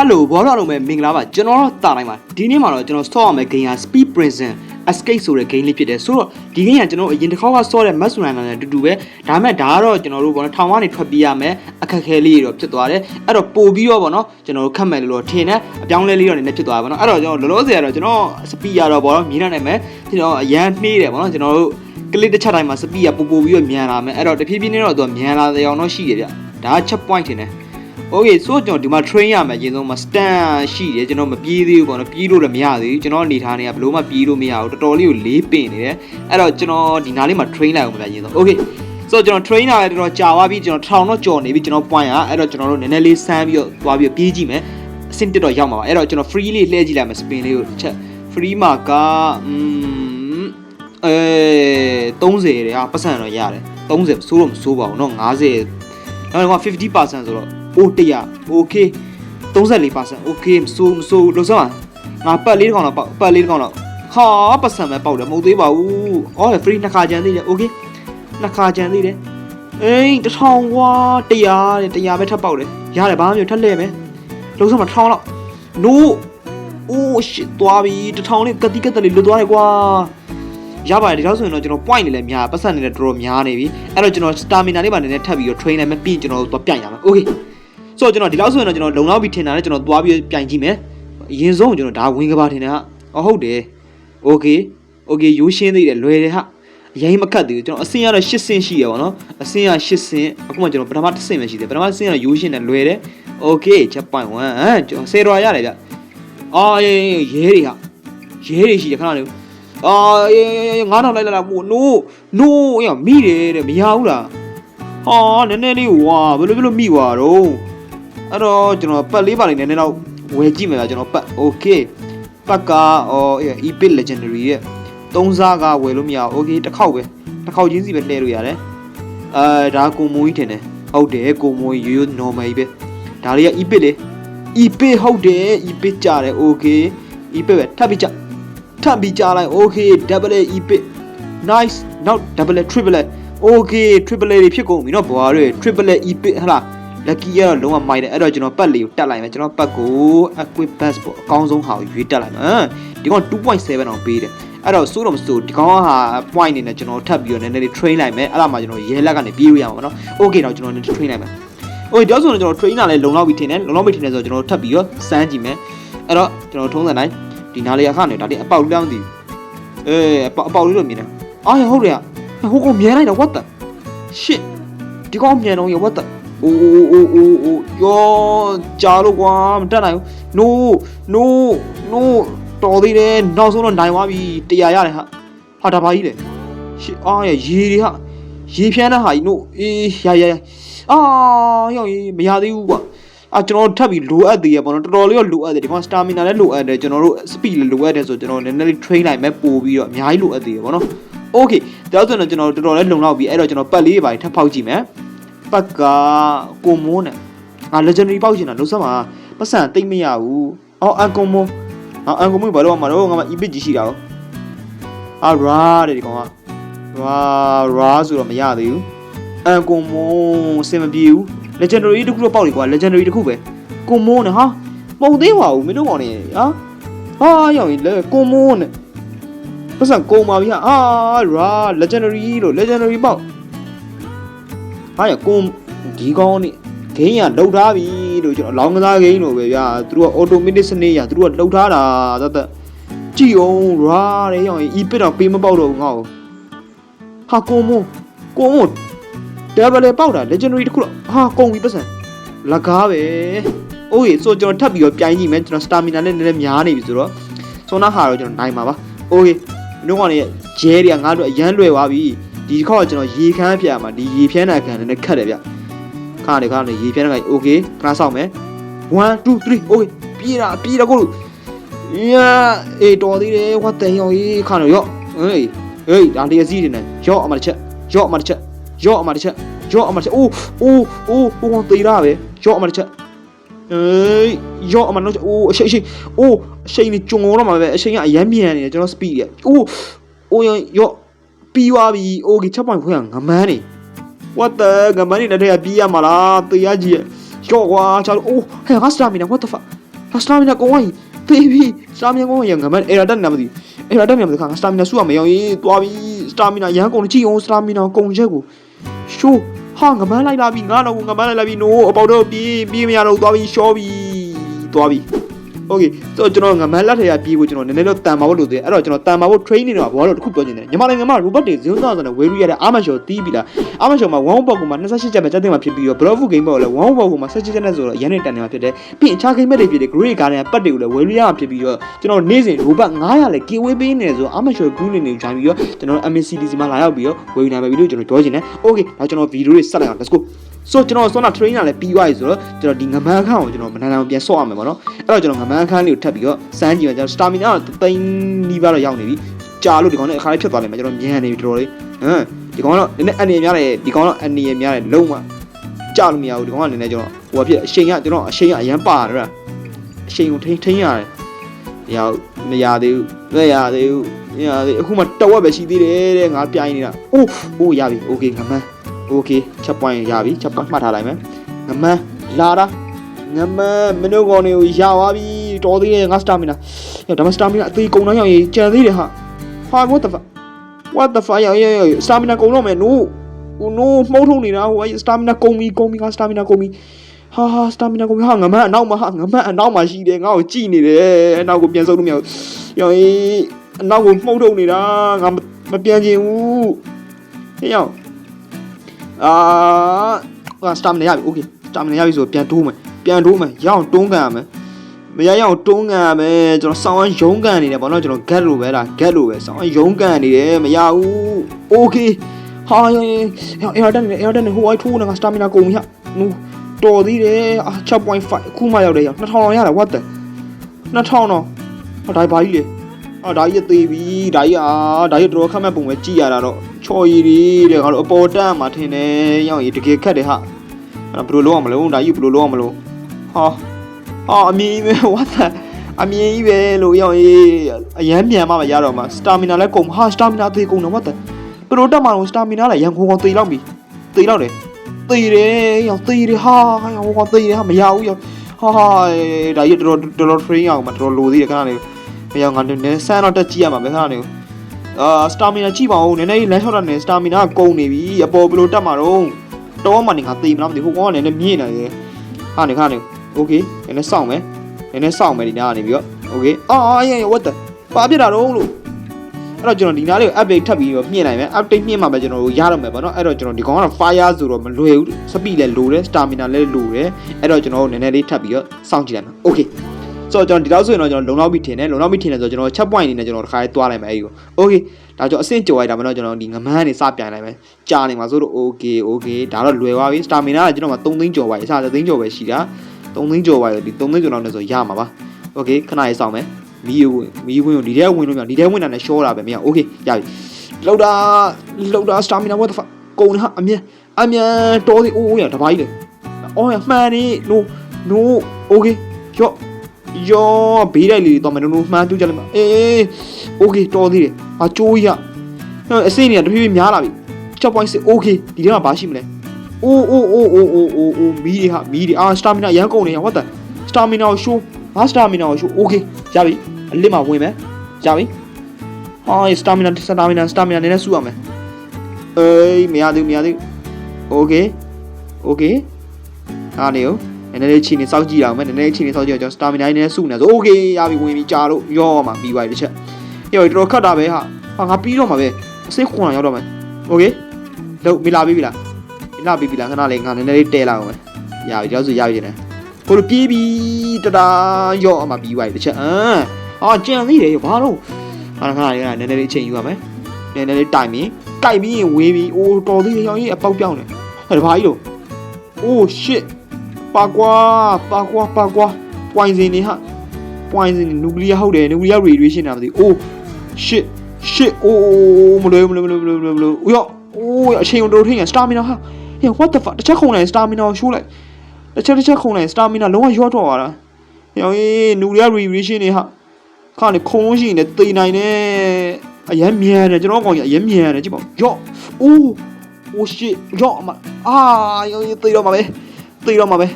ဟယ်လိုဘောလာလုံးပဲမင်္ဂလာပါကျွန်တော်တော့တာတိုင်းပါဒီနေ့မှာတော့ကျွန်တော်ဆော့ရမယ့် game က Speed Prison Escape ဆိုတဲ့ game လေးဖြစ်တယ်ဆိုတော့ဒီ game ကကျွန်တော်အရင်တစ်ခေါက်ကဆော့တဲ့ Mass Runner နဲ့အတူတူပဲဒါပေမဲ့ဒါကတော့ကျွန်တော်တို့ဘောထောင်ကနေထွက်ပြေးရမယ်အခက်ခဲလေးတွေတော့ဖြစ်သွားတယ်အဲ့တော့ပို့ပြီးတော့ဗောနော်ကျွန်တော်တို့ခတ်မယ်လို့တော့ထင်တယ်အပြောင်းလဲလေးတော့နည်းနည်းဖြစ်သွားပါဗောနော်အဲ့တော့ကျွန်တော်လောလောဆယ်ကတော့ကျွန်တော် Speed ရတော့ဗောနော်မြင်နိုင်မယ်ကျွန်တော်အရန်နှေးတယ်ဗောနော်ကျွန်တော်တို့ကလစ်တစ်ချက်တိုင်းမှာ Speed ကပို့ပို့ပြီးတော့မြန်လာမယ်အဲ့တော့တဖြည်းဖြည်းနဲ့တော့သူကမြန်လာတဲ့အောင်တော့ရှိတယ်ဗျဒါက check point ထင်တယ် Okay ဆိုတော့ကျွန်တော်ဒီမှာ train ရမယ်အရင်ဆုံးမှာ stand ရှိတယ်ကျွန်တော်မပြေးသေးဘူးပေါ့နော်ပြေးလို့လည်းမရသေးဘူးကျွန်တော်အနေထားနေကဘလို့မှပြေးလို့မရဘူးတော်တော်လေးကိုလေးပင်နေတယ်အဲ့တော့ကျွန်တော်ဒီနားလေးမှာ train လိုက်အောင်မလားအရင်ဆုံး Okay ဆိုတော့ကျွန်တော် train လာတယ်တော်တော်ကြာသွားပြီကျွန်တော်ထောင်တော့ကြော်နေပြီကျွန်တော် point ရအဲ့တော့ကျွန်တော်တို့နည်းနည်းလေးဆန်းပြီးတော့သွားပြီးပြေးကြည့်မယ်အဆင့်တက်တော့ရောက်မှာပါအဲ့တော့ကျွန်တော် free လေးလှည့်ကြည့်လိုက်မယ် spin လေးကိုတစ်ချက် free မှာကอืมအဲ30တဲ့ဟာပတ်စံတော့ရတယ်30ဆိုးတော့မဆိုးပါဘူးเนาะ50နောက်တော့50%ဆိုတော့ O 100 okay 34% okay မစိုးမစိုးလို့စမ်းငါပတ်လေးတစ်ကောင်တော့ပေါက်ပတ်လေးတစ်ကောင်တော့ဟာပတ်စံပဲပေါက်တယ်မဟုတ်သေးပါဘူးအော် free နှစ်ခါကြမ်းသေးတယ် okay နှစ်ခါကြမ်းသေးတယ်အေးတစ်ထောင်ဝါ100တဲ့100ပဲထပ်ပေါက်တယ်ရတယ်ဘာမှမပြောထပ်လဲမယ်လုံးစမ်းမှာတစ်ထောင်လောက် no အိုး shit သွားပြီတစ်ထောင်လေးကတိကတက်လေးလွတ်သွားတယ်ကွာရပါတယ်ဒီလောက်ဆိုရင်တော့ကျွန်တော် point နေလဲများပတ်စံနေလဲတော်တော်များနေပြီအဲ့တော့ကျွန်တော် stamina လေးပါနည်းနည်းထပ်ပြီးတော့ train လိုက်မယ်ပြီးရင်ကျွန်တော်သွားပြိုင်ရမယ် okay ဆိုတော့ကျွန်တော်ဒီလောက်ဆိုရင်တော့ကျွန်တော်လုံလောက်ပြီးထင်တာနဲ့ကျွန်တော်သွားပြီးပြိုင်ကြည့်မယ်အရင်ဆုံးကျွန်တော်ဒါဝင်ကပါထင်တယ်ဟာအော်ဟုတ်တယ် okay okay ရိုးရှင်းသေးတယ်လွယ်တယ်ဟာအရင်မကတ်သေးဘူးကျွန်တော်အစင်းကတော့8ဆင့်ရှိရပါတော့အစင်းက8ဆင့်အခုမှကျွန်တော်ပထမတစ်ဆင့်ပဲရှိတယ်ပထမတစ်ဆင့်ကရိုးရှင်းတယ်လွယ်တယ် okay ချက်ပိုင်1ဟမ်ကျွန်တော်10ရွာရတယ်ဗျအော်ရဲရဲတွေဟာရဲတွေရှိတယ်ခဏလေးအာရဲရဲငါးထောင်လိုက်လာတာမို့ no no အေးမိတယ်တဲ့မရဘူးလားဟာနည်းနည်းလေးဝါဘယ်လိုဘယ်လိုမိသွားတော့ အဲ့တော့ကျွန်တော်ပတ်လေးပါလေးနည်းနည်းတော့ဝယ်ကြည့်မယ်ဗျာကျွန်တော်ပတ် okay ပတ်ကအော် epic legendary ရဲ့သုံးစားကဝယ်လို့မရဘူး okay တစ်ခေါက်ပဲတစ်ခေါက်ချင်းစီပဲလှည့်လို့ရတယ်အဲဒါကိုမိုးကြီးထင်တယ်ဟုတ်တယ်ကိုမိုးကြီးရိုးရိုး normal ကြီးပဲဒါလေးက epic လေ epic ဟုတ်တယ် epic ကြတယ် okay epic ပဲထပ်ပြီးကြထပ်ပြီးကြလိုက် okay double epic nice နောက် double triple okay triple တွေဖြစ်ကုန်ပြီเนาะဘွားတွေ triple epic ဟလား lucky ကတော့လုံးဝမိုက်တယ်အဲ့တော့ကျွန်တော်ပတ်လေးကိုတက်လိုက်မယ်ကျွန်တော်ပတ်ကို equip bus ပေါ့အကောင်းဆုံးဟာကိုရွေးတက်လိုက်မယ်ဒီကောင်2.7အောင်ပေးတယ်အဲ့တော့စိုးတော့မစိုးဒီကောင်ကဟာ point နေနဲ့ကျွန်တော်ထပ်ပြီးတော့နည်းနည်းလေး train လိုက်မယ်အဲ့ဒါမှကျွန်တော်ရဲလက်ကနေပြေးလို့ရမှာပေါ့နော် okay တော့ကျွန်တော်နည်းနည်း train လိုက်မယ် okay တော့ဆိုတော့ကျွန်တော် train လာလဲလုံလောက်ပြီးထင်တယ်လုံလောက်ပြီးထင်တယ်ဆိုတော့ကျွန်တော်ထပ်ပြီးတော့စမ်းကြည့်မယ်အဲ့တော့ကျွန်တော်ထုံးစံတိုင်းဒီနားလေးအခါနေဒါလေးအပေါက်လောင်းသည်အေးအပေါက်အပေါက်လေးလို့မြင်တယ်အာဟုတ်တယ်ဟိုကောင်မြင်လိုက်တော့ what the shit ဒီကောင်မြန်တော့ရ what the အိုးအိုးအိုးအိုးအိုးယောကြားလို့ကွာမတက်နိုင်ဘူး no no no တော်သေးတယ်နောက်ဆုံးတော့နိုင်သွားပြီတရားရတယ်ဟာဟာဒါပါကြီးလေရှစ်အားရရေတွေဟာရေဖြန်းတဲ့ဟာကြီး no အေးရရရအာရောက်ရေမရသေးဘူးကွာအာကျွန်တော်ထပ်ပြီးလိုအပ်သေးရပေါ့နော်တော်တော်လေးတော့လိုအပ်တယ်ဒီမှာ stamina လည်းလိုအပ်တယ်ကျွန်တော်တို့ speed လည်းလိုအပ်တယ်ဆိုကျွန်တော်နည်းနည်းလေး train လိုက်မယ်ပို့ပြီးတော့အများကြီးလိုအပ်သေးရပေါ့နော် okay ဒါဆိုတော့ကျွန်တော်တော်တော်လေးလုံလောက်ပြီအဲ့တော့ကျွန်တော်ပတ်လေးပါထပ်ဖောက်ကြည့်မယ် ပတ်ကကိုမိုးနဲ့ငါ legendary ပေါက်ချင်တာလုံးစမ်းမှာပတ်စံတိတ်မရဘူးအော်အန်ကွန်မိုးအော်အန်ကွန်မိုးဘာလို့မှာတော့ငါမ epic ကြီးရှိတာရောအာရာတဲ့ဒီကောင်ကရာရာဆိုတော့မရသေးဘူးအန်ကွန်မိုးစင်မပြေဘူး legendary တခုတော့ပေါက်လေကွာ legendary တခုပဲကွန်မိုးနဲ့ဟာမဟုတ်သေးပါဘူးမင်းတို့ကောင်နေဟာဟာရောက်ရင်လေကွန်မိုးနဲ့ပတ်စံကုန်ပါပြီဟာအာရာ legendary လို့ legendary ပေါက် ဟာရကွန်ဒီကောင်းနေဂိမ်းကလှုပ်ထားပြီလို့ကျွန်တော်လောင်းကစားဂိမ်းလို့ပဲဗျာသူတို့ကအော်တိုမက်တစ်စနစ်ရသူတို့ကလှုပ်ထားတာသတ်သက်ကြည့်အောင်ရာတဲ့ရောင်အီပစ်တော့ပေးမပေါက်တော့ဘူးငါ့ကိုဟာကွန်မိုကွန်မိုဒါဘလေပေါက်တာ legendary တခုတော့ဟာကုန်ပြီပတ်စံလကားပဲโอเคဆိုကျွန်တော်ထပ်ပြီးတော့ပြိုင်ကြည့်မယ်ကျွန်တော် stamina နဲ့နည်းနည်းများနေပြီဆိုတော့ဆောနာဟာတော့ကျွန်တော်နိုင်မှာပါโอเคနှုတ်ကနေဂျဲတွေကငါတို့အရန်လွယ်သွားပြီ ဒီခေါက်ကျွန်တော်ရေခမ်းပြမှာဒီရေဖြန်းတာခံနည်းနည်းခက်တယ်ဗျခါနေခါနေရေဖြန်းတာခံ okay ခဏစောင့်မယ်1 2 3 okay ပြေးတာပြေးတာကိုလို့ညာအေးတော်သေးတယ်ဟောတန်ရောင်ကြီးခါနေရော့ဟေးဟေးဒါတရစီနေနေရော့အမတစ်ချက်ရော့အမတစ်ချက်ရော့အမတစ်ချက်ရော့အမတစ်ချက်အိုးအိုးအိုးဟိုတေးရပဲရော့အမတစ်ချက်အေးရော့အမနော်အိုးအရှိန်အရှိန်အိုးအရှိန်နေကြုံတော့မှာပဲအရှိန်ကအရမ်းမြန်နေတယ်ကျွန်တော် speed ရအိုးအိုးရော့ ပြီးွားပြီ။ Okay 6 point ခွဲကငမန်းနေ။ What the ငမန်းနေလက်ထက်ကပြီးရမှာလား။တရားကြီးရဲ့။ကြော့ကွာချာလို့အိုးဟဲ့ငါစတာမီနာ what the fuck ။ငါစတာမီနာကောင်းရင်တေးပြီ။စတာမီနာကောင်းရင်ငမန်းအဲ့ဒါတက်နေမှာမသိဘူး။အဲ့ဒါတက်နေမှာမသိခါငါစတာမီနာစုရမရောရေးသွားပြီ။စတာမီနာရန်ကုန်ကြည့်အောင်စတာမီနာကုန်ချက်ကိုရှိုးဟာငမန်းလိုက်လာပြီငါတော့ငမန်းလိုက်လာပြီ no အပေါတော့ပြေးပြေးမရတော့သွားပြီရှော့ပြီသွားပြီ โอเคဆိုတော့ကျွန်တော်ငမန်းလက်ထရပြေးဖို့ကျွန်တော်နည်းနည်းတော့တန်ပါဖို့လိုသေးတယ်အဲ့တော့ကျွန်တော်တန်ပါဖို့ training တွေမှာဘောတော့တစ်ခုပြောချင်တယ်ညီမနိုင်ငံမှာ robot တွေဇွန်းသားဆိုတဲ့ဝေရီရတဲ့အာမရှော်တီးပြီလားအာမရှော်မှာ1 box မှာ28ချက်ပဲတက်တင်မှာဖြစ်ပြီးတော့ block game ပေါ့လေ1 box မှာ17ချက်နဲ့ဆိုတော့ရန်နေတန်နေမှာဖြစ်တယ်ပြီးရင်အခြား game တွေဖြစ်တဲ့ grey garden ပတ်တွေကိုလည်းဝေရီရမှာဖြစ်ပြီးတော့ကျွန်တော်နေ့စဉ် robot 900လည်း giveaway ပေးနေတယ်ဆိုတော့အာမရှော် group နေနေဂျိုင်းပြီးတော့ကျွန်တော် MCDC မှာလာရောက်ပြီးတော့ဝေရီနိုင်မယ်ပြီးလို့ကျွန်တော်ပြောချင်တယ် okay ဒါကျွန်တော်ဗီဒီယိုတွေဆက်လိုက်အောင် let's go ဆိုကျွန်တော်ဆောနာ trainer လည်းပြီးသွားပြီဆိုတော့ကျွန်တော်ဒီငမန်းအခန်းကိုကျွန်တော်မနန်အောင်ပြန်ဆော့ရမယ်ပေါ့နော်အဲ့တော့ကျွန်တော်ငမန်းအခန်းလေးကိုထပ်ပြီးတော့စမ်းကြည့်ပါကျွန်တော် stamina တော့သိန်းနီးပါးတော့ရောက်နေပြီကြာလို့ဒီကောင်နဲ့အခါလေးဖြစ်သွားလိမ့်မယ်ကျွန်တော်မြန်နေပြီတော်တော်လေးဟမ်ဒီကောင်ကတော့နည်းနည်းအနေများတယ်ဒီကောင်တော့အနေများတယ်လုံးဝကြာလို့မရဘူးဒီကောင်ကနည်းနည်းကျွန်တော်ဟိုဖြစ်အရှိန်ကကျွန်တော်အရှိန်ကအရန်ပါတယ်ဗျအရှိန်ကိုထိန်းထိန်းရတယ်ရောက်မရသေးဘူးမရသေးဘူးမရသေးအခုမှတဝက်ပဲရှိသေးတယ်တဲ့ငါပြိုင်နေတာအိုးအိုးရပြီ okay ငမန်း โอเคချက်ပွိုင်းရပြီချက်ပွိုင်းမှတ်ထားလိုက်မယ်ငမန်းလာတာငမန်းမင်းတို့ကောင်တွေကိုရသွားပြီတော်သေးတယ်ငါစတာမီနာယောဒါမှစတာမီနာအသေးကုန်တော့ရောက်ရင်ကြံသေးတယ်ဟာဟာ what the fuck what the fuck ယောယောစတာမီနာကုန်တော့မယ် no no မှုံးထုံနေတာဟိုစတာမီနာကုန်ပြီကုန်ပြီငါစတာမီနာကုန်ပြီဟာဟာစတာမီနာကုန်ပြီဟာငမန်းအနောက်မှာဟာငမန်းအနောက်မှာရှိတယ်ငါ့ကိုကြည့်နေတယ်အနောက်ကိုပြန်ဆုပ်လို့မရဘူးယောအနောက်ကိုမှုံးထုံနေတာငါမပြန်ချင်ဘူးဟေးယော အာဟာစတာမီနာရပြီโอเคစတာမီနာရပြီဆိုပြန်တိုးမယ်ပြန်တိုးမယ်ရအောင်တွန်းကန်ရမယ်မရရအောင်တွန်းကန်ရမယ်ကျွန်တော်ဆောင်းအောင်ရုံးကန်နေတယ်ဗောနော်ကျွန်တော် get လို့ပဲလား get လို့ပဲဆောင်းအောင်ရုံးကန်နေတယ်မရဘူးโอเคဟာရရရရတန်နေရတန်နေဟိုအိုက်ထိုးနေကစတာမီနာကုန်ပြီဟာနူတော်သေးတယ်အာ6.5အခုမှရောက်တယ်ရောက်2000လောက်ရတာ what the 2000တော့ဟောဒါဘာကြီးလဲအာဒါကြီးသေးပြီဒါကြီးအာဒါကြီးတော်ခတ်မဲ့ပုံပဲကြည်ရတာတော့ ချော်ရည်တွေတဲ့ငါတို့အပေါ်တက်မှာထင်တယ်ရောက်ရင်တကယ်ခက်တယ်ဟာအဲ့ဘယ်လိုလုပ်အောင်မလို့ဒါကြီးဘယ်လိုလုပ်အောင်မလို့ဟာဟာအမြင်ကြီးပဲ what the အမြင်ကြီးပဲလို့ရောက်ရင်အရန်မြန်မှမရတော့မှာစတာမီနာလည်းကုန်ဟာစတာမီနာသေးကုန်တော့ what the ဘယ်လိုတက်မှာတော့စတာမီနာလည်းရန်ကုန်ကောင်သေးလောက်ပြီသေးလောက်တယ်သေးတယ်ရောက်သေးတယ်ဟာရန်ကုန်ကောင်သေးတယ်ဟာမရဘူးရောက်ဟာဟာဒါကြီးတော်တော်တော် train အောင်မှာတော်တော်လိုသေးတယ်ခဏလေးမရောက်ငါနည်းနည်းဆန်းတော့တက်ကြည့်ရမှာပဲခဏလေး အာစတာမီနာကြည့်ပါဦးနည်းနည်းလမ်းလျှောက်တာနဲ့စတာမီနာကုန်နေပြီအပေါ်ဘယ်လိုတက်မှာတော့တော့မှနေငါသေမလားမသိဘူးဟိုကောင်ကလည်းနည်းနည်းမြင့်နေတယ်ဟာနေခဏလေးโอเคနည်းနည်းစောင့်မယ်နည်းနည်းစောင့်မယ်ဒီနားကနေပြီးတော့โอเคအာအာရရ what the ပါပြစ်တာတော့လို့ အဲ့တော့ကျွန်တော်ဒီနားလေးကို update ထပ်ပြီးတော့မြင့်နိုင်မယ် update မြင့်မှာပဲကျွန်တော်တို့ရတော့မယ်ပေါ့နော်အဲ့တော့ကျွန်တော်ဒီကောင်ကတော့ fire ဆိုတော့မလွယ်ဘူး speed လည်းလိုတယ် stamina လည်းလိုတယ်အဲ့တော့ကျွန်တော်တို့နည်းနည်းလေးထပ်ပြီးတော့စောင့်ကြည့်လိုက်မယ် okay ဆိုတော့ကျွန်တော်ဒီလောက်ဆိုရင်တော့ကျွန်တော်လုံလောက်ပြီးထင်တယ်လုံလောက်ပြီးထင်တယ်ဆိုတော့ကျွန်တော်ချက် point အနေနဲ့ကျွန်တော်တစ်ခါလေးသွားလိုက်မယ်အဲ့ဒီကို okay ဒါကြောင့်အဆင့်ကြော်လိုက်တာမနော်ကျွန်တော်ဒီငမန်းနေစပြိုင်လိုက်မယ်ကြာနေမှာဆိုတော့ okay okay ဒါတော့လွယ်သွားပြီ stamina ကကျွန်တော်မှာ3သိန်းကျော်ပါပြီအစား3သိန်းကျော်ပဲရှိတာ3သိန်းကျော်ပါပြီဒီ3သိန်းကျော်လောက်နဲ့ဆိုရမှာပါ okay ခဏလေးစောင့်မယ်မီးဝင်မီးဝင်ကိုဒီထဲဝင်လို့မရဒီထဲဝင်တာနဲ့ရှောတာပဲမရ okay ရပြီလောက်တာလောက်တာ stamina what the fuck ကုန်ဟာအမြန်အမြန်တော်သေးအိုးအိုးရတပိုင်းလေအော်ရမှန်နေ no no okay ရော့ ရောဘေးတိုက်လေးတော့မနိုးနိုးမှန်တူးကြလိုက်ပါအေး okay တော်သေးတယ်ဟာကျိုးရအစိမ့်နေတာတဖြည်းဖြည်းများလာပြီချက်ပွိုင်းစစ် okay ဒီထဲမှာဘာရှိမလဲအိုးအိုးအိုးအိုးအိုးအိုးအိုးမီးတွေဟာမီးတွေအာ stamina ရန်ကုန်နေရ what the stamina ကို show ငါ stamina ကို show okay ရပြီအလစ်မှာဝင်မယ်ရပြီဟာ stamina stamina stamina နည်းနည်းစုရမယ်အေးမရသေးဘူးမရသေးဘူး okay okay ဟာနေရော နည်းနည်းလေးချိန်နေစောက်ကြည့်ရအောင်မယ်နည်းနည်းလေးချိန်နေစောက်ကြည့်အောင်ကျွန်တော် stamina နည်းနည်းစုနေဆို okay ရပြီဝင်ပြီကြာလို့ရောမှာပြီးသွားပြီတစ်ချက်ရောတော်တော်ခတ်တာပဲဟာဟာငါပြီးတော့မှာပဲအစိတ်ခွန်အောင်ရောက်တော့မယ် okay လို့မိလာပြီပြီလားမိလာပြီပြီလားခဏလေးငါနည်းနည်းလေးတဲလာအောင်မယ်ရပြီကြောက်စုရပြီနေကိုလိုပြေးပြီတတာရော့အမှပြီးသွားပြီတစ်ချက်အမ်ဟာကြံသေးတယ်ဘာလို့ဟာခဏလေးကနည်းနည်းလေးအချိန်ယူရမယ်နည်းနည်းလေးတိုင်ပြီးကြိုက်ပြီးရင်ဝေးပြီးအိုးတော်သေးတယ်ရောင်ကြီးအပေါက်ပြောင်းတယ်ဟဲ့ဒါဘာကြီးလို့ oh shit ပါကွာပါကွာပါကွာပွိုင်စင်နေဟာပွိုင်စင်နျူကလ িয়ার ဟုတ်တယ်နျူကလ িয়ার ရေဒီရေးရှင်းတာမသိဘူး oh shit shit oh မလွယ်မလွယ်မလွယ်မလွယ်မလွယ်မလွယ်ဦးရော oh အချိန်တော်ထင်းရ stamina ဟာ yeah what the fuck တစ်ချက်ခုံလိုက် stamina ကိုရှိုးလိုက်တစ်ချက်တစ်ချက်ခုံလိုက် stamina လုံးဝရော့တော့သွားတာရောင်ရေးနျူကလ িয়ার ရေဒီရေးရှင်းနေဟာခါနေခုံလို့ရှိရင်လည်းတိမ်နိုင်တယ်အရန်မြန်တယ်ကျွန်တော်ကောင်ကြီးအရန်မြန်တယ်ကြည့်ပါဦးရော့ oh oh shit ရော့အမအာရောင်ရေးသိတော့မှာပဲ သိတော့မှာပဲ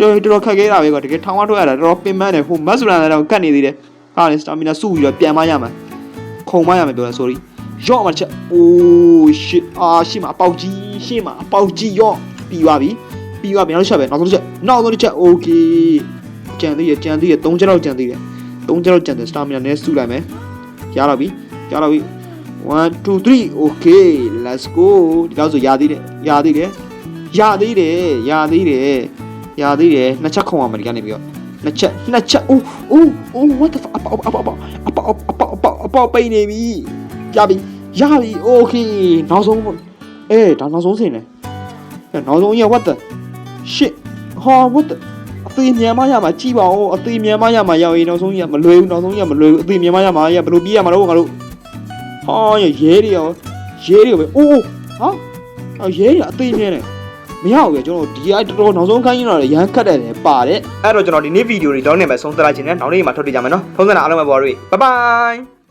တော်တော်ခက်ခဲတာပဲကွာတကယ်ထောင်ဝထွက်ရတာတော်တော်ပင်ပန်းတယ်ဟိုမတ်ဆူလာတော့ကတ်နေသေးတယ်ဟာလေစတာမီနာစုပြီးတော့ပြန်မရမှာခုံမရမှာပြောတာ sorry ရော့မှာချက်အိုးရှစ်အာရှစ်မှာအပေါက်ကြီးရှစ်မှာအပေါက်ကြီးရော့ပြီးသွားပြီပြီးသွားပြီနောက်တစ်ချက်ပဲနောက်ဆုံးတစ်ချက်နောက်ဆုံးတစ်ချက် okay ကြံသေးရကြံသေးရ၃ချက်တော့ကြံသေးတယ်၃ချက်တော့ကြံတယ်စတာမီနာနဲ့စုလိုက်မယ်ရတော့ပြီရတော့ပြီ1 2 3 okay let's go ဒီတော့ဆိုရသေးတယ်ရသေးတယ် ရသေးတယ်ရသေးတယ်ရသေးတယ်နှစ်ချက်ခုံအောင်မယ်ဒီကနေပြီးတော့နှစ်ချက်နှစ်ချက်အိုးအိုးအိုး what the fuck အပေါအပေါအပေါအပေါအပေါအပေါအပေါပိနေပြီရပြီရပြီ okay နောက်ဆုံးအေးဒါနောက်ဆုံးဆင်တယ်နောက်ဆုံးရ what the shit ဟာ what the အသေးမြန်မရမှာကြည်ပါဦးအသေးမြန်မရမှာရောက်ရင်နောက်ဆုံးရမလွယ်ဘူးနောက်ဆုံးရမလွယ်ဘူးအသေးမြန်မရမှာရဘယ်လိုပြေးရမှာတော့ငါတို့ဟာရဲတွေရောရဲတွေပဲအိုးဟာအရဲတွေအသေးမြန်တယ် မရဘူးကျွန်တော်ဒီအတော်တော်နောက်ဆုံးခိုင်းရတော့ရမ်းခတ်တယ်ပါတယ်အဲ့တော့ကျွန်တော်ဒီနေ့ဗီဒီယိုတွေတော့နေမှာဆုံးသလိုက်ခြင်းနဲ့နောက်နေ့မှာထုတ်ပြကြမယ်နော်ဖုန်းစံအားလုံးပဲပေါ်ရီဘိုင်ဘိုင်